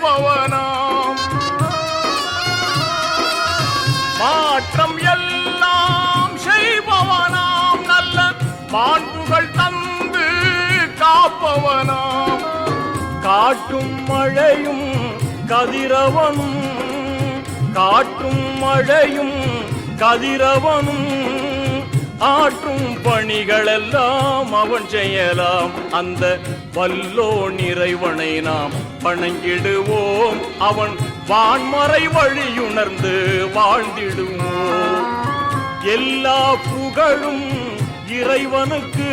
பவனாம் மாற்றம் எல்லாம் செய்பவனாம். நல்ல மாண்புகள் தந்து காப்பவனாம். காட்டும் மழையும் கதிரவனும் காட்டும் மழையும் கதிரவனும் ஆற்றும் பணிகளெல்லாம் அவன் செய்யலாம். அந்த வல்லோ நிறைவனை நாம் பணங்கிடுவோம் அவன் வான்மறை வழியுணர்ந்து வாழ்ந்திடுவோம். எல்லா புகழும் இறைவனுக்கு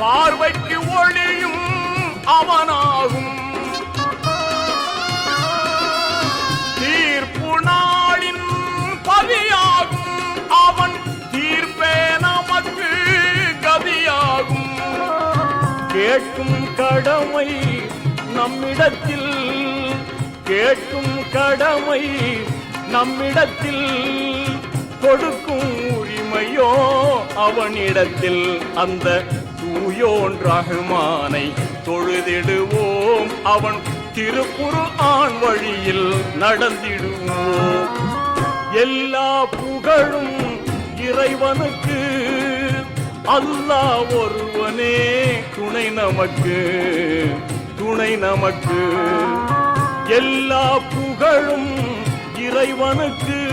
பார்வைக்கு ஒளியும் அவனாகும். தீர்ப்பு நாளின் பதியாகும் அவன் தீர்ப்பே நமக்கு கதியாகும் கேட்கும் கடமை நம்மிடத்தில் கேட்கும் கடமை நம்மிடத்தில் கொடுக்கும் உரிமையோ அவனிடத்தில். அந்த தூயோன் ரஹ்மானை தொழுதிடுவோம். அவன் திருப்புற ஆண் வழியில் நடந்திடுவோம். எல்லா புகழும் இறைவனுக்கு அல்லா ஒருவனே துணை நமக்கு துணை நமக்கு. எல்லா புகழும் இறைவனுக்கு